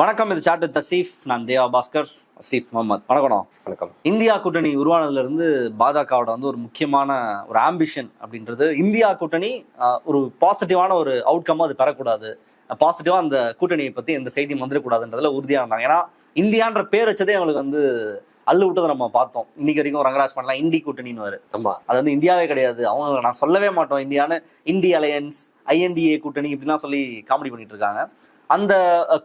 வணக்கம் இது சாட்டு தசீஃப் நான் தேவா பாஸ்கர். அசீஃப் முகமது. வணக்கம் வணக்கம். இந்தியா கூட்டணி உருவானதுல இருந்து பாஜகவோட வந்து ஒரு முக்கியமான ஒரு ஆம்பிஷன் அப்படின்றது இந்தியா கூட்டணி ஒரு பாசிட்டிவான ஒரு அவுட்கம் அது பெறக்கூடாது. பாசிட்டிவா அந்த கூட்டணியை பத்தி எந்த செய்தியும் வந்துடக்கூடாதுன்றதுல உறுதியா இருந்தாங்க. ஏன்னா இந்தியான்ற பேர் வச்சதே அவங்களுக்கு வந்து அள்ளு விட்டதை நம்ம பார்த்தோம். இன்னைக்கு வரைக்கும் ரங்கராஜ் பண்ணலாம் இந்தி கூட்டணின்னு வரு அது வந்து இந்தியாவே கிடையாது. அவங்க நான் சொல்லவே மாட்டோம். இந்தியான்னு இந்தி அலையன்ஸ் ஐஎன்டிஏ கூட்டணி இப்படிலாம் சொல்லி காமெடி பண்ணிட்டு இருக்காங்க. அந்த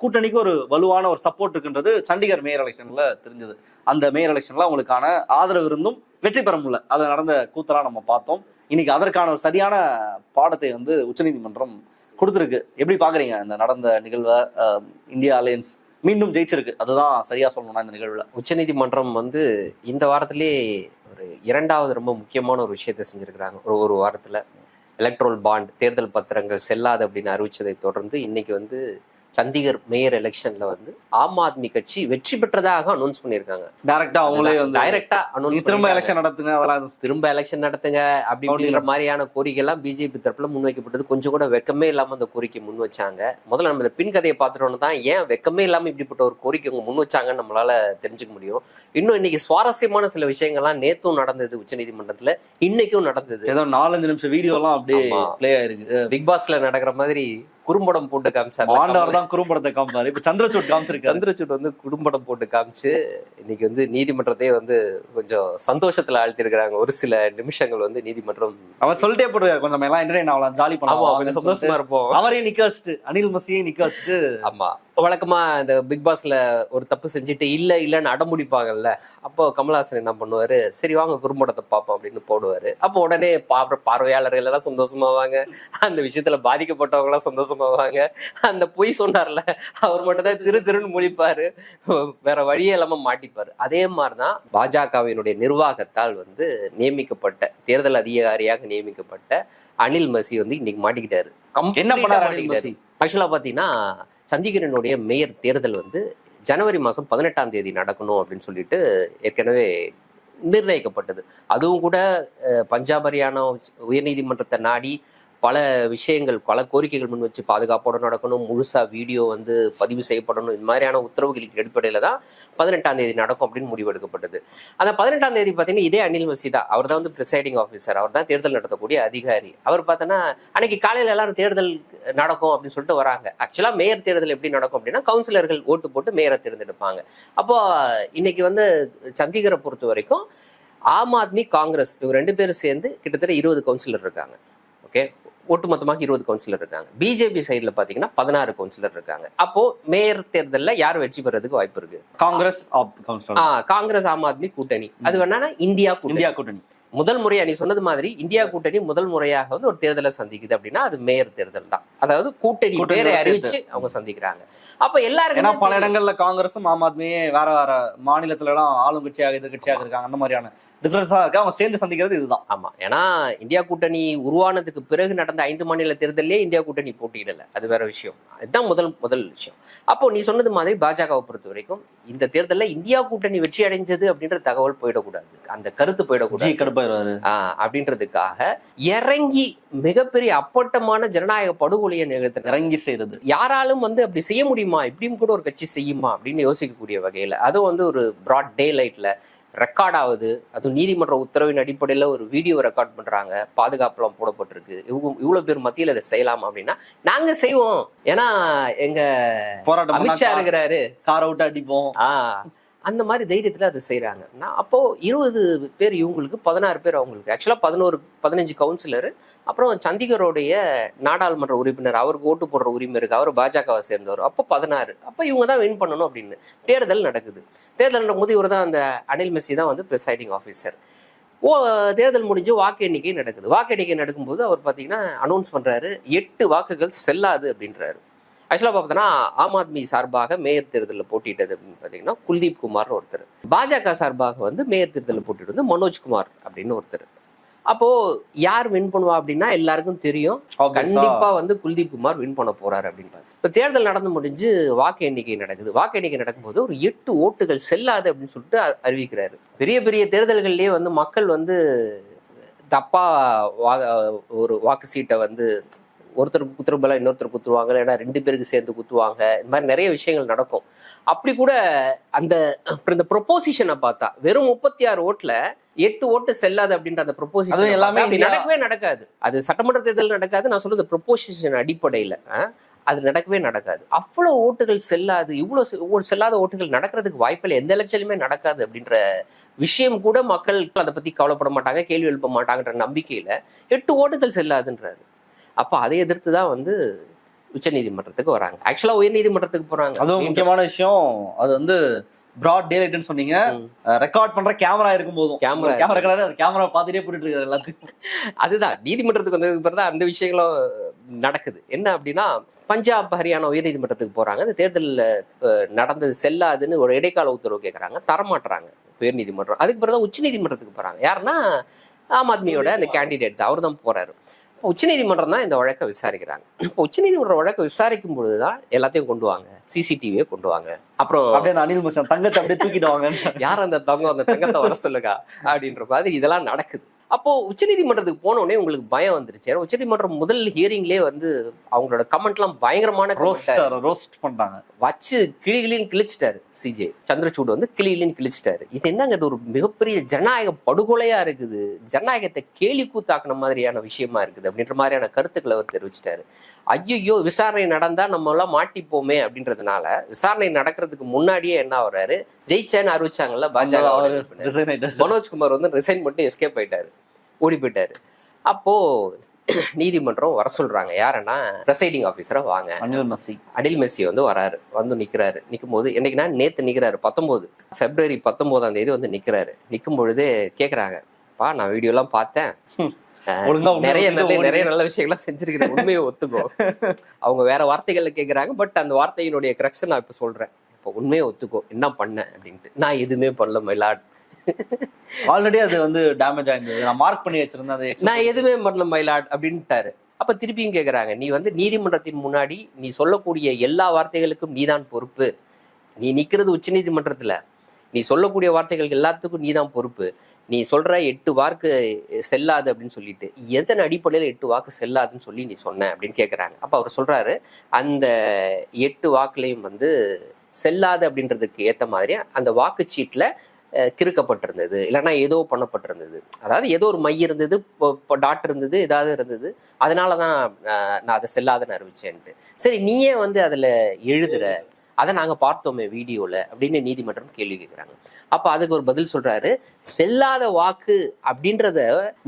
கூட்டணிக்கு ஒரு வலுவான ஒரு சப்போர்ட் இருக்குன்றது சண்டிகர் மேயர் எலெக்ஷன்ல தெரிஞ்சது. அந்த மேயர் எலெக்ஷன்ல அவங்களுக்கான ஆதரவு இருந்தும் வெற்றி பெற முடியல. அது நடந்த கூத்தலாம் நம்ம பார்த்தோம். இன்னைக்கு அதற்கான ஒரு சரியான பாடத்தை வந்து உச்சநீதிமன்றம் கொடுத்துருக்கு. எப்படி பாக்குறீங்க இந்த நடந்த நிகழ்வை இந்தியா அலையன்ஸ் மீண்டும் ஜெயிச்சிருக்கு. அதுதான் சரியா சொல்லணும்னா இந்த நிகழ்வுல. உச்சநீதிமன்றம் வந்து இந்த வாரத்திலே ஒரு இரண்டாவது ரொம்ப முக்கியமான ஒரு விஷயத்தை செஞ்சிருக்கிறாங்க. ஒரு ஒரு வாரத்துல எலக்ட்ரோல் பாண்ட் தேர்தல் பத்திரங்கள் செல்லாது அப்படின்னு அறிவிச்சதை தொடர்ந்து இன்னைக்கு வந்து சண்டிகர் மேயர் எலெக்ஷன்ல வந்து ஆம் ஆத்மி கட்சி வெற்றி பெற்றதாக அனௌன்ஸ் பண்ணியிருக்காங்க. டைரக்டா அவங்களே வந்து டைரக்டா அனௌன்ஸ் திரும்ப எலெக்ஷன் நடத்துங்க அதெல்லாம் திரும்ப எலெக்ஷன் நடத்துங்க அப்படி அப்படிங்கிற மாதிரியான கோரிக்கை எல்லாம் பிஜேபி தரப்புல முன்வைக்கப்பட்டது. கொஞ்சம் கூட வெக்கமே இல்லாம அந்த கோரிக்கை முன் வச்சாங்க. முதல்ல நம்ம இந்த பின் கதையை பார்த்துட்டோம்னு தான் ஏன் வெக்கமே இல்லாம இப்படிப்பட்ட ஒரு கோரிக்கை அவங்க முன் வச்சாங்கன்னு நம்மளால தெரிஞ்சுக்க முடியும். இன்னும் இன்னைக்கு சுவாரஸ்யமான சில விஷயங்கள்லாம் நேத்தும் நடந்தது உச்சநீதிமன்றத்துல இன்னைக்கும் நடந்தது. ஏதோ நாலஞ்சு நிமிஷம் வீடியோ எல்லாம் அப்படியே. ப்ளே ஆயிருக்கு. பிக் பாஸ்ல நடக்கிற மாதிரி குறும்படம் போட்டு காமிச்சாங்க ஆண்டவர் தான் குறும்படத்தை காமிப்பாரு. இப்ப சந்திரசூட் காமிச்சிருக்காரு. சந்திரசூட் வந்து குடும்படம் போட்டு காமிச்சு இன்னைக்கு வந்து நீதிமன்றத்தையே வந்து கொஞ்சம் சந்தோஷத்துல ஆழ்த்திருக்கிறாங்க. ஒரு சில நிமிஷங்கள் வந்து நீதிமன்றம் அவர் சொல்லிட்டே போடுவாரு. கொஞ்சம் எல்லாம் என்டர்டைன் ஆகலாம் ஜாலி ஆமா கொஞ்சம் சந்தோஷமா இருப்போம். அவரையும் நிக்க வச்சுட்டு அனில் மசியை நிக்க வச்சுட்டு ஆமா. வழக்கமா இந்த பிக் பாஸ்ல ஒரு தப்பு செஞ்சுட்டு இல்ல இல்லன்னு அடமுடிப்பாங்கல்ல அப்போ கமல்ஹாசன் என்ன பண்ணுவாரு? சரி வாங்க குறும்படத்தை பார்ப்போம் அப்படின்னு போடுவாரு. அப்போ உடனே பாடுற பார்வையாளர்கள் எல்லாம் சந்தோஷமாவாங்க. அந்த விஷயத்துல பாதிக்கப்பட்டவங்க எல்லாம் சந்தோஷமாவாங்க. அந்த பொய் சொன்னார்ல அவர் மட்டும் தான் திரு திருன்னு முழிப்பாரு. வேற வழியே இல்லாம மாட்டிப்பாரு. அதே மாதிரிதான் பாஜகவினுடைய நிர்வாகத்தால் வந்து நியமிக்கப்பட்ட தேர்தல் அதிகாரியாக நியமிக்கப்பட்ட அனில் மசி வந்து இன்னைக்கு மாட்டிக்கிட்டாரு. என்ன பண்ணாரு அனில் மாட்டிக்கிட்டாரு. மசி சண்டிகரனுடைய மேயர் தேர்தல் வந்து ஜனவரி மாதம் பதினெட்டாம் தேதி நடக்கணும் அப்படின்னு சொல்லிட்டு ஏற்கனவே நிர்ணயிக்கப்பட்டது. அதுவும் கூட பஞ்சாப் ஹரியானா உயர்நீதிமன்றத்தை நாடி பல விஷயங்கள் பல கோரிக்கைகள் முன் வச்சு பாதுகாப்போடு நடக்கணும். முழுசா வீடியோ வந்து பதிவு செய்யப்படணும். இந்த மாதிரியான உத்தரவுகளுக்கு அடிப்படையில தான் பதினெட்டாம் தேதி நடக்கும் அப்படின்னு முடிவெடுக்கப்பட்டது அந்த பதினெட்டாம் தேதி பார்த்தீங்கன்னா இதே அனில் மசிதா அவர் தான் வந்து ப்ரிசைடிங் ஆஃபீஸர் அவர் தான் தேர்தல் நடத்தக்கூடிய அதிகாரி. அவர் பார்த்தோன்னா அன்னைக்கு காலையில எல்லாரும் தேர்தல் நடக்கும் அப்படின்னு சொல்லிட்டு வராங்க. ஆக்சுவலா மேயர் தேர்தல் எப்படி நடக்கும் அப்படின்னா கவுன்சிலர்கள் ஓட்டு போட்டு மேயரை தேர்ந்தெடுப்பாங்க. அப்போ இன்னைக்கு வந்து சண்டிகரை பொறுத்த வரைக்கும் ஆம் ஆத்மி காங்கிரஸ் இவங்க ரெண்டு பேரும் சேர்ந்து கிட்டத்தட்ட இருபது கவுன்சிலர் இருக்காங்க. ஓகே ஒட்டுமொத்தமாக இருபது கவுன்சிலர் இருக்காங்க. பிஜேபி சைடுல பாத்தீங்கன்னா பதினாறு கவுன்சிலர் இருக்காங்க. அப்போ மேயர் தேர்தல்ல யார் வெற்றி பெறதுக்கு வாய்ப்பு இருக்கு? காங்கிரஸ் காங்கிரஸ் ஆம் ஆத்மி கூட்டணி. அது வேணா இந்தியா கூட்டணி. இந்தியா கூட்டணி. முதல் முறையா நீ சொன்னது மாதிரி இந்தியா கூட்டணி முதல் முறையாக வந்து ஒரு தேர்தலை சந்திக்குது அப்படின்னா அது மேயர் தேர்தல் தான். அதாவது கூட்டணி பேரை. அறிவிச்சு அவங்க சந்திக்கிறாங்க. அப்ப ஏன்னா எல்லாருக்கும் பல இடங்கள்ல காங்கிரஸும் ஆம் ஆத்மியே வேற வேற மாநிலத்துல எல்லாம் ஆளுங்கட்சியாக எதிர்கட்சியாக இருக்காங்க. அந்த மாதிரியான டிஃபரன்ஸா இருக்கு. அவங்க சேர்ந்து சந்திக்கிறது இதுதான். ஆமா. ஏன்னா இந்தியா கூட்டணி உருவானதுக்கு பிறகு நடந்த ஐந்து மாநில தேர்தலே இந்தியா கூட்டணி போட்டியிடல. அது வேற விஷயம். இதுதான் முதல் முதல் விஷயம். அப்போ நீ சொன்னது மாதிரி பாஜகவை பொறுத்த வரைக்கும் இந்த தேர்தலில் இந்தியா கூட்டணி வெற்றி அடைஞ்சது அப்படின்ற தகவல் போயிடக்கூடாது. அந்த கருத்து போயிடக்கூடாது. அப்படின்றதுக்காக இறங்கி மிகப்பெரிய அப்பட்டமான ஜனநாயக படுகொலையை நிகழ்த்தினார் இறங்கி செய்யறது யாராலும் வந்து அப்படி செய்ய முடியுமா? இப்படியும் கூட ஒரு கட்சி செய்யுமா? அப்படின்னு யோசிக்கக்கூடிய வகையில அதுவும் வந்து ஒரு பிராட் டே லைட்ல ரெக்கார்ட் ஆகுது. அதுவும் நீதிமன்ற உத்தரவின் அடிப்படையில ஒரு வீடியோ ரெக்கார்ட் பண்றாங்க. பாதுகாப்புலாம் போடப்பட்டிருக்கு. இவங்க இவ்வளவு பேர் மத்தியில இதை செய்யலாம் அப்படின்னா நாங்க செய்வோம். ஏன்னா எங்க போராட்டம் அமித்ஷா இருக்கிறாரு. காரை விட்டு அடிப்போம். ஆஹ் அந்த மாதிரி தைரியத்தில் அதை செய்கிறாங்க நான் அப்போது இருபது பேர் இவங்களுக்கு பதினாறு பேர் அவங்களுக்கு. ஆக்சுவலாக பதினோரு பதினஞ்சு கவுன்சிலர் அப்புறம் சண்டிகருடைய நாடாளுமன்ற உறுப்பினர் அவருக்கு ஓட்டு போடுற உரிமை இருக்குது அவர் பாஜகவை சேர்ந்தவர். அப்போ பதினாறு. அப்போ இவங்க தான் வின் பண்ணணும் அப்படின்னு. தேர்தல் நடக்குது. தேர்தல் நடக்கும்போது இவர் தான் அந்த அனில் மெஸ்ஸி தான் வந்து ப்ரிசைடிங் ஆஃபீஸர் ஓ தேர்தல் முடிஞ்சு வாக்கு எண்ணிக்கை நடக்குது. வாக்கு எண்ணிக்கை நடக்கும்போது அவர் பார்த்தீங்கன்னா அனௌன்ஸ் பண்ணுறாரு எட்டு வாக்குகள் செல்லாது அப்படின்றாரு. ஆக்சுவலாக பார்த்தோன்னா ஆம் ஆத்மி சார்பாக மேயர் தேர்தலில் போட்டியிட்டது அப்படின்னு பார்த்தீங்கன்னா குல்தீப் குமார்னு ஒருத்தர். பாஜக சார்பாக வந்து மேயர் தேர்தலில் போட்டிட்டு வந்து மனோஜ்குமார் அப்படின்னு ஒருத்தர். அப்போ யார் வின் பண்ணுவா அப்படின்னா எல்லாருக்கும் தெரியும். கண்டிப்பா வந்து குல்தீப் குமார் வின் பண்ண போறாரு அப்படின்னு பார்த்து இப்போ தேர்தல் நடந்து முடிஞ்சு வாக்கு எண்ணிக்கை நடக்குது. வாக்கு எண்ணிக்கை நடக்கும்போது ஒரு எட்டு ஓட்டுகள் செல்லாது அப்படின்னு சொல்லிட்டு அறிவிக்கிறாரு. பெரிய பெரிய தேர்தல்கள்லயே வந்து மக்கள் வந்து தப்பா வா ஒரு வாக்கு சீட்டை வந்து ஒருத்தருக்கு குத்துற பதிலா இன்னொருத்தர் குத்துருவாங்க இல்லைன்னா ரெண்டு பேருக்கு சேர்ந்து குத்துவாங்க. இந்த மாதிரி நிறைய விஷயங்கள் நடக்கும். அப்படி கூட அந்த இந்த ப்ரொபோசிஷனை பார்த்தா வெறும் முப்பத்தி ஆறு ஓட்டுல எட்டு ஓட்டு செல்லாது அப்படின்ற அந்த அதுவும் ப்ரொபோசிஷன் எல்லாமே நடக்கவே நடக்காது. அது சட்டமன்ற தேர்தல் நடக்காது நான் சொல்றது ப்ரொபோசிஷன் அடிப்படையில. அது நடக்கவே நடக்காது. அவ்வளவு ஓட்டுகள் செல்லாது இவ்வளவு செல்லாத ஓட்டுகள் நடக்கிறதுக்கு வாய்ப்பில்லை எந்த எலெக்ஷன்லையுமே நடக்காது அப்படின்ற விஷயம் கூட மக்கள் அதை பத்தி கவலைப்பட மாட்டாங்க கேள்வி எழுப்ப மாட்டாங்கன்ற நம்பிக்கையில எட்டு ஓட்டுகள் செல்லாதுன்றாரு. அப்ப அதை எதிர்த்து தான் வந்து உச்சநீதிமன்றத்துக்கு வராங்க. ஆக்சுவலா உயர்நீதிமன்றத்துக்கு போறாங்க. அதுவும் முக்கியமான விஷயம் அது வந்து பிராட் டேலைட்னு சொன்னீங்க. ம். ரெக்கார்ட் பண்ற கேமரா இருக்கும் போதும். Camera. கேமரா ரெக்கார்ட் கேமரா பார்த்துட்டே போட்டுட்டு இருக்காரு எல்லாத்தையும். அதுதான். நீதிமன்றத்துக்கு வந்ததுக்கு பிறகு தான் அந்த விஷயங்களும் நடக்குது. என்ன அப்படின்னா பஞ்சாப் ஹரியானா உயர்நீதிமன்றத்துக்கு போறாங்க. அந்த தேர்தலில் நடந்தது செல்லாதுன்னு ஒரு இடைக்கால உத்தரவு கேட்குறாங்க தரமாட்டுறாங்க உயர்நீதிமன்றம். அதுக்கு பிறகு தான் உச்சநீதிமன்றத்துக்கு போறாங்க. யாருன்னா ஆம் ஆத்மியோட அந்த கேண்டிடேட் அவர் தான் போறாரு. இப்போ உச்சநீதிமன்றம் தான் இந்த வழக்கை விசாரிக்கிறாங்க. இப்போ உச்சநீதிமன்றம் வழக்கை விசாரிக்கும் பொழுது தான் எல்லாத்தையும் கொண்டு வாங்க. சிசிடிவியை கொண்டு வாங்க. அப்புறம் அப்படியே அந்த அனில் முசன் தங்கத்தை அப்படியே தூக்கிடுவாங்க யார் அந்த தங்கம் அந்த தங்கத்தை வர சொல்லுங்க அப்படின்ற மாதிரி இதெல்லாம் நடக்குது. அப்போ உச்சநீதிமன்றத்துக்கு போன உடனே உங்களுக்கு பயம் வந்துருச்சு. ஏன்னா உச்சநீதிமன்றம் முதல் ஹியரிங்லேயே வந்து அவங்களோட கமெண்ட்லாம் பயங்கரமான ரோஸ்ட் comment. ரோஸ்ட் பண்றாங்க வச்சு கிளிகளின்னு கிழிச்சிட்டாரு சிஜே சந்திரசூட் வந்து கிளிகளின்னு கிழிச்சிட்டாரு. இது என்னங்க இது ஒரு மிகப்பெரிய ஜனநாயக படுகொலையா இருக்குது? ஜனநாயகத்தை கேலி கூத்தாக்குன மாதிரியான விஷயமா இருக்குது அப்படின்ற மாதிரியான கருத்துக்களை அவர் தெரிவிச்சிட்டாரு. ஐயோ விசாரணை நடந்தா நம்ம எல்லாம் மாட்டிப்போமே அப்படின்றதுனால விசாரணை நடக்கிறதுக்கு முன்னாடியே என்ன ஆகுறாரு? ஜெயிச்சேன்னு அறிவிச்சாங்கல்ல பாஜக. மனோஜ்குமார் வந்து ரிசைன் பண்ணிட்டு எஸ்கேப் ஆயிட்டாரு. ஓடி போயிட்டாரு அப்போ நீதிமன்றம் வர சொல்றாங்க. யாருன்னா ப்ரெசைடிங் ஆபீசரா வாங்க. அனில் மசி அடில் மெஸ்ஸி வந்து வராரு வந்து நிக்கிறாரு. நிற்கும் போது என்னைக்குன்னா நேத்து நிக்கிறாரு பத்தொன்பது. பிப்ரவரி பத்தொன்பதாம் தேதி வந்து நிக்கிறாரு. நிற்கும் பொழுது கேக்குறாங்க பா நான் வீடியோ எல்லாம் பார்த்தேன். நிறைய நல்ல நிறைய நல்ல விஷயங்கள்லாம் செஞ்சிருக்கிறேன். உண்மையை ஒத்துக்கோ. அவங்க வேற வார்த்தைகள்ல கேக்குறாங்க பட் அந்த வார்த்தையினுடைய கிரக்ஸ் நான் இப்ப சொல்றேன். இப்போ உண்மையை ஒத்துக்கோ. என்ன பண்ண? அப்படின்ட்டு. நான் எதுவுமே பண்ணல மயிலாட் ஆல்ரெடி அது வந்து டேமேஜ் ஆயிருந்தது. நான் மார்க் பண்ணி வச்சிருந்தேன் அது நான் எதுவுமே பண்ணல மயிலாட் அப்படின்ட்டாரு. அப்ப திருப்பியும் கேக்குறாங்க நீ வந்து நீதிமன்றத்தின் முன்னாடி நீ சொல்லக்கூடிய எல்லா வார்த்தைகளுக்கும் நீதான் பொறுப்பு. நீ நிக்கிறது உச்ச நீதிமன்றத்துல. நீ சொல்லக்கூடிய வார்த்தைகள் எல்லாத்துக்கும் நீதான் பொறுப்பு. நீ சொல்ற எட்டு வாக்கு செல்லாது அப்படின்னு சொல்லிட்டு. எதன் அடிப்படையில எட்டு வாக்கு செல்லாதுன்னு சொல்லி நீ சொன்ன அப்படின்னு கேக்குறாங்க. அப்ப அவர் சொல்றாரு அந்த எட்டு வாக்குலையும் வந்து செல்லாது அப்படின்றதுக்கு ஏத்த மாதிரி அந்த வாக்குச்சீட்டுல அஹ், கிறுக்கப்பட்டிருந்தது. இல்லைன்னா ஏதோ பண்ணப்பட்டிருந்தது. அதாவது ஏதோ ஒரு மை இருந்தது டாட் இருந்தது ஏதாவது இருந்தது. அதனால தான் நான் அதை செல்லாதன்னு அறிவிச்சேன்ட்டு. சரி நீயே வந்து அதுல எழுதுற அதை நாங்க பார்த்தோமே வீடியோல அப்படின்னு நீதிமன்றம் கேள்வி கேட்குறாங்க அப்ப அதுக்கு ஒரு பதில் சொல்றாரு செல்லாத வாக்கு அப்படின்றத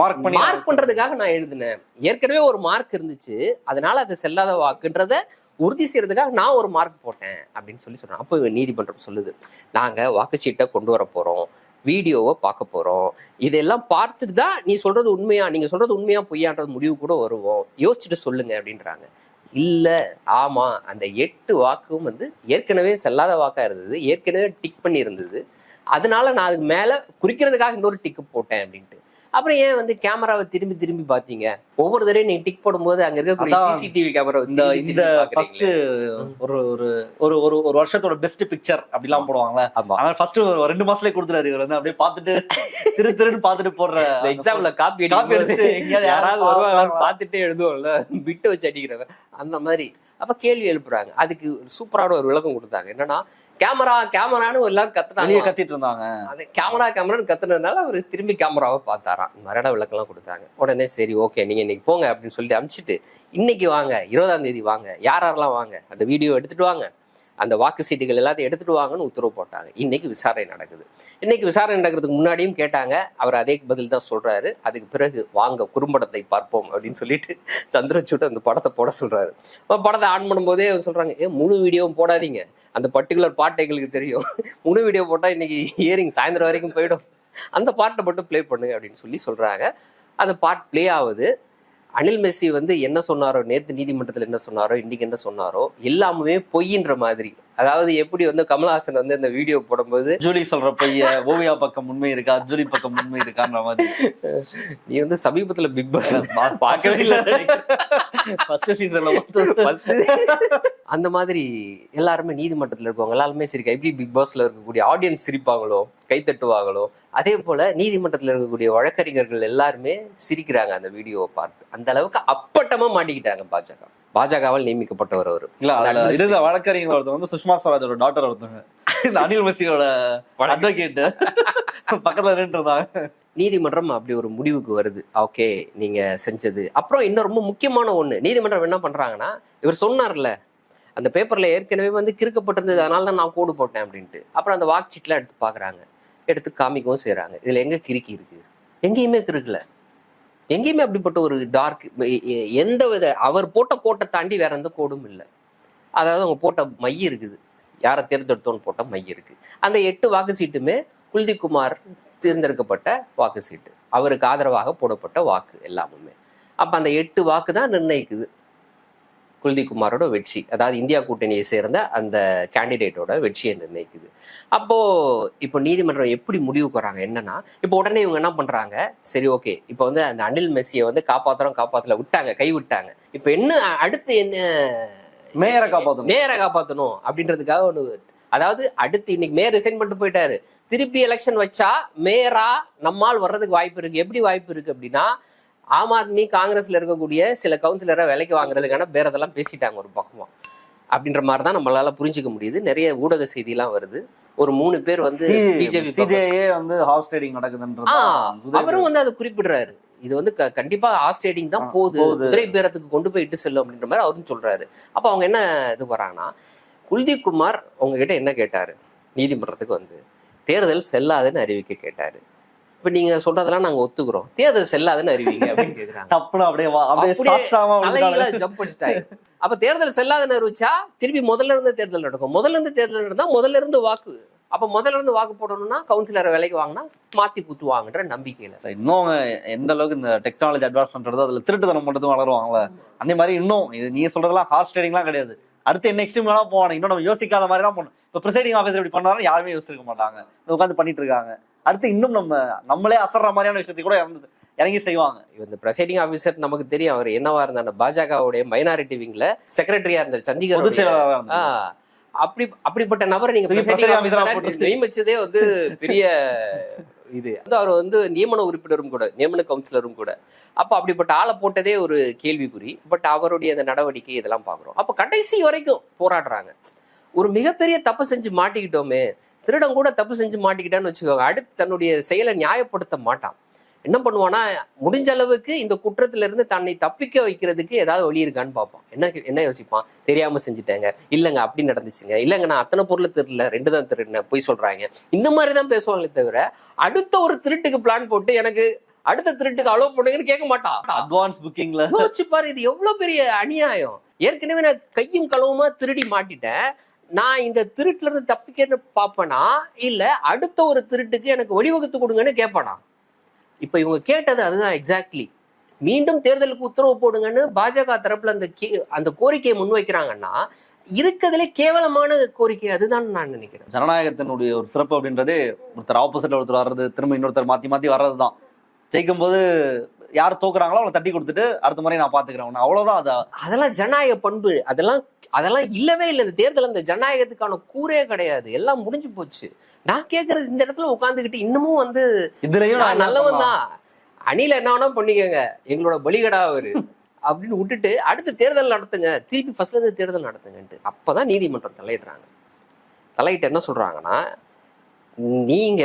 மார்க் மார்க் பண்றதுக்காக நான் எழுதினேன். ஏற்கனவே ஒரு மார்க் இருந்துச்சு அதனால அது செல்லாத வாக்குன்றத உறுதி செய்யறதுக்காக நான் ஒரு மார்க் போட்டேன் அப்படின்னு சொல்லி சொல்கிறேன் அப்போ நீதிமன்றம் சொல்லுது. நாங்கள் வாக்குச்சீட்டை கொண்டு வர போகிறோம் வீடியோவை பார்க்க போகிறோம் இதெல்லாம் பார்த்துட்டு தான் நீ சொல்கிறது உண்மையா? நீங்கள் சொல்கிறது உண்மையா? பொய்யான்றது முடிவு கூட வருவோம். யோசிச்சுட்டு சொல்லுங்க அப்படின்றாங்க. இல்லை ஆமா. அந்த எட்டு வாக்கும் வந்து ஏற்கனவே செல்லாத வாக்காக இருந்தது. ஏற்கனவே டிக் பண்ணி இருந்தது. அதனால நான் அதுக்கு மேலே குறிக்கிறதுக்காக இன்னொரு டிக்கு போட்டேன் அப்படின்ட்டு. அப்புறம் ஏன் வந்து கேமராவை திரும்பி திரும்பி பாத்தீங்க ஒவ்வொரு தடவையும் நீங்க டிக் போடும்போது அங்க இருக்கக்கூடிய சிசிடிவி கேமரா இந்த இந்த ஃபர்ஸ்ட் ஒரு ஒரு ஒரு ஒரு ஒரு வருஷத்தோட பெஸ்ட் பிக்சர் அப்படிலாம் போடுவாங்கல்ல ஆமா. ஆனா ஃபர்ஸ்ட் ஒரு ரெண்டு மாசத்துலயே கொடுத்துறாரு இவர் வந்து. அப்படியே பார்த்துட்டு திரு திருன்னு பார்த்துட்டு போடுற எக்ஸாம்ல காப்பி காப்பி அடிச்சுட்டு எங்கேயாவது யாராவது யாராவது வருவாங்களான்னு பார்த்துட்டே எழுதுவோம்ல விட்டு வச்சு அடிக்கிறவன். அந்த மாதிரி. அப்ப கேள்வி எழுப்புறாங்க. அதுக்கு சூப்பரான ஒரு விளக்கம் கொடுத்தாங்க. என்னன்னா கேமரா கேமரான்னு எல்லாம் கத்துனாங்க. கத்திட்டு இருந்தாங்க. அது கேமரா கேமரான்னு கத்துனதுனால அவர் திரும்பி கேமராவை பார்த்தாராம். மரட விளக்கெல்லாம் கொடுத்தாங்க. உடனே சரி ஓகே நீங்க இன்னைக்கு போங்க அப்படின்னு சொல்லிட்டு அனுப்பிச்சிட்டு இன்னைக்கு வாங்க இருபதாம் தேதி வாங்க. யார் யாரெல்லாம் வாங்க? அந்த வீடியோ எடுத்துட்டு வாங்க. அந்த வாக்கு சீட்டுகள் எல்லாத்தையும் எடுத்துட்டு வாங்கன்னு உத்தரவு போட்டாங்க. இன்னைக்கு விசாரணை நடக்குது. இன்னைக்கு விசாரணை நடக்கிறதுக்கு முன்னாடியும் கேட்டாங்க. அவர் அதே பதில் தான் சொல்றாரு. அதுக்கு பிறகு வாங்க குறும்படத்தை பார்ப்போம் அப்படின்னு சொல்லிட்டு சந்திரசூட் அந்த படத்தை போட சொல்றாரு. படத்தை ஆன் பண்ணும்போதே அவர் சொல்றாங்க ஏ முழு வீடியோவும் போடாதீங்க. அந்த பர்டிகுலர் பாட்டு எங்களுக்கு தெரியும். முழு வீடியோ போட்டால் இன்னைக்கு இயரிங் சாயந்தரம் வரைக்கும் போயிடும். அந்த பாட்டை மட்டும் ப்ளே பண்ணுங்க அப்படின்னு சொல்லி சொல்றாங்க. அந்த பாட் ப்ளே ஆகுது. அனில் மெஸ்ஸி வந்து என்ன சொன்னாரோ நேற்று நீதிமன்றத்தில் என்ன சொன்னாரோ இன்னைக்கு என்ன சொன்னாரோ எல்லாமே பொய்ன்ற மாதிரி அதாவது எப்படி வந்து கமல்ஹாசன் வந்து இந்த வீடியோ போடும்போது ஜூலி சொல்ற பைய ஓவியா பக்கம் உண்மை இருக்கா ஜூலி பக்கம் உண்மை இருக்கான்ற மாதிரி. நீ வந்து சமீபத்துல பிக் பாஸ் பார்க்கவே இல்லை. ஃபர்ஸ்ட் சீசன்ல அந்த மாதிரி எல்லாருமே நீதிமன்றத்துல இருக்கவங்க எல்லாருமே சிரிக்க எப்படி பிக் பாஸ்ல இருக்கக்கூடிய ஆடியன்ஸ் சிரிப்பாங்களோ கை தட்டுவாங்களோ அதே போல நீதிமன்றத்துல இருக்கக்கூடிய வழக்கறிஞர்கள் எல்லாருமே சிரிக்கிறாங்க அந்த வீடியோவை பார்த்து. அந்த அளவுக்கு அப்பட்டமா மாட்டிக்கிட்டாங்க பாஜக. பாஜகவால் நியமிக்கப்பட்டவர் அவர். இல்ல. இருந்த வழக்கறிஞர் ஒருத்தவங்க வந்து சுஷ்மா ஸ்வராஜோட டாக்டர் ஒருத்தவங்க. இந்த அனில் மெஸ்ஸியோட அட்வொகேட் பக்கத்துல நின்று இருந்தாங்க. நீதிமன்றம் அப்படி ஒரு முடிவுக்கு வருது. ஓகே நீங்க செஞ்சது. அப்புறம் இன்னும் ரொம்ப முக்கியமான ஒண்ணு. நீதிமன்றம் என்ன பண்றாங்கன்னா இவர் சொன்னார்ல அந்த பேப்பர்ல ஏற்கனவே வந்து கிறுக்கப்பட்டிருந்தது அதனால தான் நான் கோடு போட்டேன் அப்படின்ட்டு. அப்புறம் அந்த வாக் சீட்லாம் எடுத்து பாக்குறாங்க எடுத்து காமிக்கவும் செய்றாங்க. இதுல எங்க கிறுக்கி இருக்கு? எங்கேயுமே கிறுக்கல. எங்கேயுமே அப்படிப்பட்ட ஒரு டார்க் எந்த வித அவர் போட்ட கோட்டை தாண்டி வேற எந்த கோடும் இல்லை. அதாவது அவங்க போட்ட மை இருக்குது. யாரை தேர்ந்தெடுத்தோன்னு போட்ட மை இருக்கு. அந்த எட்டு வாக்கு சீட்டுமே குல்தீப் குமார் தேர்ந்தெடுக்கப்பட்ட வாக்கு சீட்டு. அவருக்கு ஆதரவாக போடப்பட்ட வாக்கு எல்லாமுமே. அப்ப அந்த எட்டு வாக்கு தான் நிர்ணயிக்குது. குல்தீப் குமாரோட வெற்றி. அதாவது இந்தியா கூட்டணியை சேர்ந்த அந்த கேண்டிடேட்டோட வெற்றியை நிர்ணயிக்குது. அப்போ இப்போ நீதிமன்றம் எப்படி முடிவுக்கு வராங்க என்னன்னா இப்போ உடனே இவங்க என்ன பண்றாங்க? சரி ஓகே. இப்போ வந்து அந்த அனில் மெஸ்ஸியை வந்து காப்பாத்துறோம் காப்பாத்தல விட்டாங்க கை விட்டாங்க. இப்போ என்ன அடுத்து என்ன மேயரை காப்பாத்தணும். மேயரை காப்பாத்தணும் அப்படின்றதுக்காக ஒன்று அதாவது அடுத்து இன்னைக்கு மேயர் ரிசைன் பண்ணிட்டு போயிட்டாரு. திருப்பி எலெக்ஷன் வச்சா மேயரா நம்மால் வர்றதுக்கு வாய்ப்பு இருக்கு. எப்படி வாய்ப்பு இருக்கு அப்படின்னா ஆம் ஆத்மி காங்கிரஸ்ல இருக்கக்கூடிய சில கவுன்சிலரை விலைக்கு வாங்குறதுக்கான பேரதெல்லாம் பேசிட்டாங்க ஒரு பக்கமா. அப்படின்ற மாதிரி தான் நம்மளால புரிஞ்சுக்க முடியுது. நிறைய ஊடக செய்திலாம் வருது. ஒரு மூணு பேர் வந்து பிஜேபி சிஜேஏ வந்து ஹார்ஸ் ட்ரேடிங் நடக்குதுன்றது தான் அவரும் வந்து அதை குறிப்பிடுறாரு. இது வந்து கண்டிப்பா ஆஸ்ட்ரேடிங் தான் ஆ, போகுது. போகுது. குதிரை பேரத்துக்கு கொண்டு போய் இட்டு செல்லும் அப்படின்ற மாதிரி அவரும் சொல்றாரு. அப்ப அவங்க என்ன இது வராங்கன்னா குல்தீப் குமார் உங்ககிட்ட என்ன கேட்டாரு? நீதிமன்றத்துக்கு வந்து தேர்தல் செல்லாதுன்னு அறிவிக்க கேட்டாரு. இப்ப நீங்க சொல்றதெல்லாம் நாங்க ஒத்துக்கிறோம். தேர்தல் செல்லாதுன்னு அறிவிங்க அப்படின்னு அப்படியே அப்படியே ஜம்ப் அடிச்சிட்டாங்க அப்ப தேர்தல் செல்லாதுன்னு அறிவிச்சா திருப்பி முதல்ல இருந்து தேர்தல் நடக்கும். முதல்ல இருந்து தேர்தல் நடந்தா முதல்ல இருந்து வாக்கு. அப்ப முதல்ல இருந்து வாக்கு போடணும்னா கவுன்சிலரை விலைக்கு வாங்கினா மாத்தி குத்துவாங்கன்ற நம்பிக்கையில. இன்னும் எந்த அளவுக்கு இந்த டெக்னாலஜி அட்வான்ஸ் பண்றதோ அதுல திருட்டுத்தனம் மட்டும் வளருவாங்கல்ல. அந்த மாதிரி இன்னும் இது நீங்க சொல்றதெல்லாம் ஹார்ஸ் ட்ரேடிங்லாம் கிடையாது. அடுத்து என்ன எக்ஸ்ட்ரீம்லாம் போவாங்க இன்னும் நம்ம யோசிக்காத மாதிரி தான் போகணும். இப்போ ப்ரிசைடிங் ஆஃபீஸர் இப்படி பண்ணாலும் யாருமே யோசிச்சிருக்க மாட்டாங்க. உட்காந்து பண்ணிட்டு இருக்காங்க. அடுத்து இன்னும் நம்ம நம்மளே அசர்ற மாதிரியான விஷயத்தை கூட இறந்து இறங்கி செய்வாங்க. இந்த பிரசைடிங் ஆபீசர் நமக்கு தெரியும். அவர் என்னவா இருந்தார் பாஜகவுடைய மைனாரிட்டி விங்ல செக்ரட்டரியா இருந்தார் சண்டிகர். அப்படி அப்படிப்பட்ட நபரை நீங்க. நியமிச்சதே வந்து பெரிய இது. வந்து அவர் வந்து நியமன உறுப்பினரும் கூட நியமன கவுன்சிலரும் கூட. அப்ப அப்படிப்பட்ட ஆளை போட்டதே ஒரு கேள்விக்குறி. பட் அவருடைய அந்த நடவடிக்கை இதெல்லாம் பாக்குறோம் அப்ப கடைசி வரைக்கும் போராடுறாங்க. ஒரு மிகப்பெரிய தப்பு செஞ்சு மாட்டிக்கிட்டோமே திருடம் கூட தப்பு செஞ்சு மாட்டிக்கிட்டான்னு வச்சுக்கோங்க. அடுத்து தன்னுடைய செயலை நியாயப்படுத்த மாட்டான். என்ன பண்ணுவானா முடிஞ்ச அளவுக்கு இந்த குற்றத்துல இருந்து தன்னை தப்பிக்க வைக்கிறதுக்கு ஏதாவது வழி இருக்கான்னு பார்ப்பான். என்ன என்ன யோசிப்பான்? தெரியாம செஞ்சுட்டேங்க. இல்லைங்க அப்படி நடந்துச்சுங்க. இல்லைங்க நான் அத்தனை பொருளை திருடல ரெண்டு தான் திருடினேன் போய் சொல்றாங்க. இந்த மாதிரி தான் பேசுவாங்களே தவிர அடுத்த ஒரு திருட்டுக்கு பிளான் போட்டு எனக்கு அடுத்த திருட்டுக்கு அலோவ் பண்ணுங்கன்னு கேட்க மாட்டான் அட்வான்ஸ் புக்கிங்ல யோசிச்சு பாரு இது எவ்வளவு பெரிய அநியாயம். ஏற்கனவே நான் கையும் களவுமா திருடி மாட்டிட்டேன். நான் இந்த திருட்டுல இருந்து தப்பிக்கிறேன்னு பாப்பனா இல்ல அடுத்த ஒரு திருட்டுக்கு எனக்கு வழிவகுத்து கொடுங்கன்னு கேட்பானா? இப்போ இவங்க கேட்டது அதுதான் எக்ஸாக்ட்லி மீண்டும் தேர்தலுக்கு உத்தரவு போடுங்கன்னு பாஜக தரப்புல அந்த கே- அந்த கோரிக்கையை முன்வைக்கிறாங்கன்னா இருக்கிறதுல கேவலமான கோரிக்கை அதுதான் நான் நினைக்கிறேன். ஜனநாயகத்தினுடைய ஒரு சிறப்பு அப்படின்றது ஒருத்தர் ஆப்போசிட்ல ஒருத்தர் வர்றது திரும்ப இன்னொருத்தர் மாத்தி மாத்தி வர்றது தான் ஜெயிக்கும் போது யார் தோக்குறாங்களோ அவங்களை தட்டி கொடுத்துட்டு அடுத்த முறை நான் பாத்துக்கிறேன் அவ்வளவுதான் அது. அதெல்லாம் ஜனநாயக பண்பு. அதெல்லாம் அதெல்லாம் இல்லவே இல்லை. இந்த தேர்தல் அந்த ஜனநாயகத்துக்கான கூரே கிடையாது. எல்லாம் முடிஞ்சு போச்சு. நான் கேக்குறது இந்த இடத்துல உட்காந்துக்கிட்டு இன்னமும் வந்து இதுலயும் நான் நல்லவன் தான். அணில என்ன வேணா பண்ணிக்கோங்க. எங்களோட பலிகடா அவரு. அப்படின்னு விட்டுட்டு அடுத்து தேர்தல் நடத்துங்க. திருப்பி ஃபர்ஸ்ட்ல இருந்து தேர்தல் நடத்துங்கன்ட்டு. அப்பதான் நீதிமன்றம் தலையிடுறாங்க. தலையிட்டு என்ன சொல்றாங்கன்னா நீங்க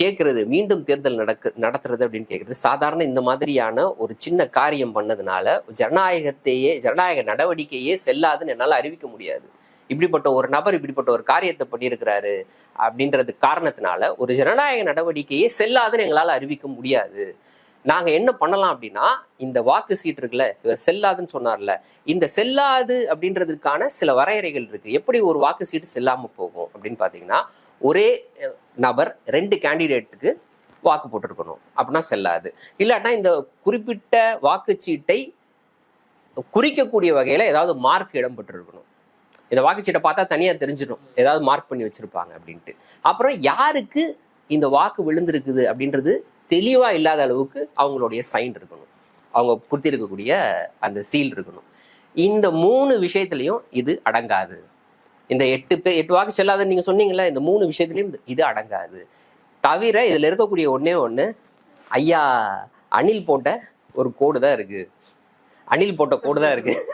கேட்கறது மீண்டும் தேர்தல் நடக்கு நடத்துறது அப்படின்னு கேட்கறது சாதாரண இந்த மாதிரியான ஒரு சின்ன காரியம் பண்ணதுனால ஜனநாயகத்தையே ஜனநாயக நடவடிக்கையே செல்லாதுன்னு என்னால் அறிவிக்க முடியாது. இப்படிப்பட்ட ஒரு நபர் இப்படிப்பட்ட ஒரு காரியத்தை பண்ணியிருக்கிறாரு அப்படின்றது காரணத்தினால ஒரு ஜனநாயக நடவடிக்கையே செல்லாதுன்னு எங்களால் அறிவிக்க முடியாது. நாங்க என்ன பண்ணலாம் அப்படின்னா இந்த வாக்கு சீட் இருக்குல்ல இவர் செல்லாதுன்னு சொன்னார்ல இந்த செல்லாது அப்படின்றதுக்கான சில வரையறைகள் இருக்கு. எப்படி ஒரு வாக்கு சீட்டு செல்லாம போகும் அப்படின்னு பாத்தீங்கன்னா ஒரே நபர் ரெண்டு கேண்டிடேட்டுக்கு வாக்கு போட்டிருக்கணும். அப்படின்னா செல்லாது. இல்லாட்டா இந்த குறிப்பிட்ட வாக்குச்சீட்டை குறிக்கக்கூடிய வகையில் ஏதாவது மார்க் இடம்பெற்றிருக்கணும். இந்த வாக்குச்சீட்டை பார்த்தா தனியாக தெரிஞ்சிடும். ஏதாவது மார்க் பண்ணி வச்சுருப்பாங்க அப்படின்ட்டு. அப்புறம் யாருக்கு இந்த வாக்கு விழுந்திருக்குது அப்படின்றது தெளிவாக இல்லாத அளவுக்கு அவங்களுடைய சைன் இருக்கணும். அவங்க கொடுத்திருக்கக்கூடிய அந்த சீல் இருக்கணும். இந்த மூணு விஷயத்துலையும் இது அடங்காது. இந்த எட்டு பேர் எட்டு வாக்கு செல்லாதுன்னு நீங்க சொன்னீங்கல்ல இந்த மூணு விஷயத்துலையும் இது- அடங்காது. தவிர இதுல இருக்கக்கூடிய ஒன்றே ஒண்ணு ஐயா அணில் போட்ட ஒரு கோடு தான் இருக்கு. அணில் போட்ட கோடு தான் இருக்கு.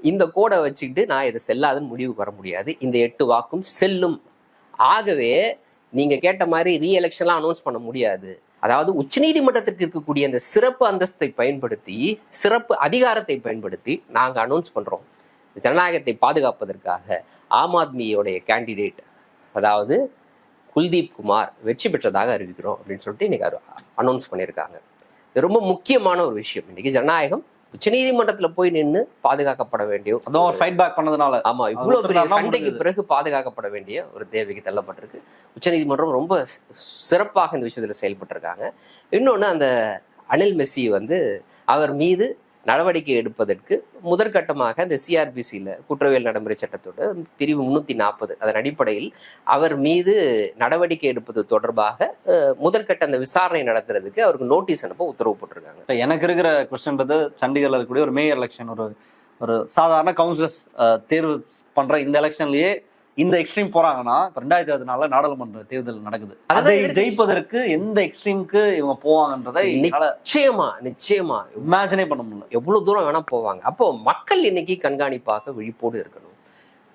இந்த கோடை வச்சுக்கிட்டு நான் இதை செல்லாதுன்னு முடிவுக்கு வர முடியாது. இந்த எட்டு வாக்கும் செல்லும். ஆகவே நீங்க கேட்ட மாதிரி ரீஎலெக்ஷன்லாம் அனௌன்ஸ் பண்ண முடியாது. அதாவது உச்சநீதிமன்றத்திற்கு இருக்கக்கூடிய அந்த சிறப்பு அந்தஸ்தை பயன்படுத்தி சிறப்பு அதிகாரத்தை பயன்படுத்தி நாங்கள் அனௌன்ஸ் பண்றோம். ஜனநாயகத்தை பாதுகாப்பதற்காக ஆம் ஆத்மியோடைய கேண்டிடேட் அதாவது குல்தீப் குமார் வெற்றி பெற்றதாக அறிவிக்கிறோம் அப்படின்னு சொல்லிட்டு இன்னைக்கு அனௌன்ஸ் பண்ணியிருக்காங்க. இது ரொம்ப முக்கியமான ஒரு விஷயம். இன்னைக்கு ஜனநாயகம் உச்சநீதிமன்றத்துல போய் நின்று பாதுகாக்கப்பட வேண்டிய அதுவும் ஒரு ஃபைட் பேக் பண்ணதுனால. ஆமா இவ்வளவு பெரிய சண்டைக்கு. பிறகு பாதுகாக்கப்பட வேண்டிய ஒரு தேவைக்கு தள்ளப்பட்டிருக்கு. உச்சநீதிமன்றம் ரொம்ப சிறப்பாக இந்த விஷயத்துல செயல்பட்டிருக்காங்க. இன்னொன்னு அந்த அனில் மெஸ்ஸி வந்து அவர் மீது நடவடிக்கை எடுப்பதற்கு முதற்கட்டமாக இந்த சிஆர்பிசியில் குற்றவியல் நடைமுறை சட்டத்தோட பிரிவு முன்னூற்றி நாற்பது அதன் அடிப்படையில் அவர் மீது நடவடிக்கை எடுப்பது தொடர்பாக முதற்கட்ட அந்த விசாரணை நடத்துறதுக்கு அவருக்கு நோட்டீஸ் அனுப்ப உத்தரவு போட்டிருக்காங்க. இப்போ எனக்கு இருக்கிற கொஸ்டின்றது சண்டிகரில் இருக்கக்கூடிய ஒரு மேயர் எலெக்ஷன் ஒரு ஒரு சாதாரண கவுன்சிலர்ஸ் தேர்வு பண்ணுற இந்த எலெக்ஷன்லேயே இந்த எக்ஸ்ட்ரீம் போறாங்கன்னா ரெண்டாயிரத்தி பதினாலுல நாடாளுமன்ற தேர்தல் நடக்குது. அதை. ஜெயிப்பதற்கு எந்த எக்ஸ்ட்ரீமுக்கு இவங்க போவாங்கன்றதை நிச்சயமா நிச்சயமா. இமேஜினே பண்ண முடியல. எவ்வளவு தூரம் வேணா போவாங்க. அப்போ மக்கள் இன்னைக்கு கண்காணிப்பாக விழிப்போடு இருக்கணும்.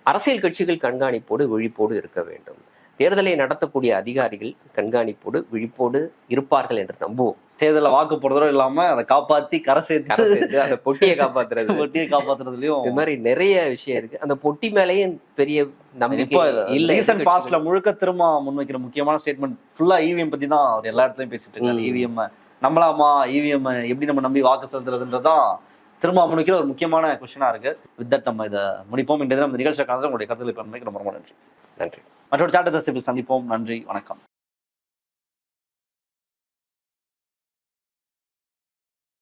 அரசியல் கட்சிகள் கண்காணிப்போடு விழிப்போடு இருக்க வேண்டும். தேர்தலை நடத்தக்கூடிய அதிகாரிகள் கண்காணிப்போடு விழிப்போடு இருப்பார்கள் என்று நம்புவோம். தேர்தலில் வாக்கு போடுறதும் இல்லாம அதை காப்பாத்தி கரை சேர்த்து அந்த பொட்டியை காப்பாத்துறது. ஒட்டியை காப்பாத்துறதுலயும் இது மாதிரி நிறைய விஷயம் இருக்கு. அந்த பொட்டி மேலேயும் பெரிய நம்பிக்கை இல்ல ரீசன்ட். பாஸ்ட்ல முழுக்க திரும்ப முன்வைக்கிற முக்கியமான ஸ்டேட்மெண்ட் ஃபுல்லா இவிஎம் பத்தி தான் அவர் எல்லா இடத்துலயும் பேசிட்டு இருக்காரு. ம். இவிஎம் நம்பலாமா? இவிஎம் எப்படி நம்ம நம்பி வாக்கு செலுத்துறதுன்றதான் திரும்ப முன்வைக்கிற ஒரு முக்கியமான கொஸ்டினா இருக்கு. வித் தட் நம்ம இதை முடிப்போம். இந்த தினம் இந்த நிகழ்ச்சியை கலந்து உங்களுடைய கருத்துக்களை ரொம்ப ரொம்ப நன்றி. நன்றி. மற்றொரு சாட்டத்தை சந்திப்போம். நன்றி. வணக்கம்.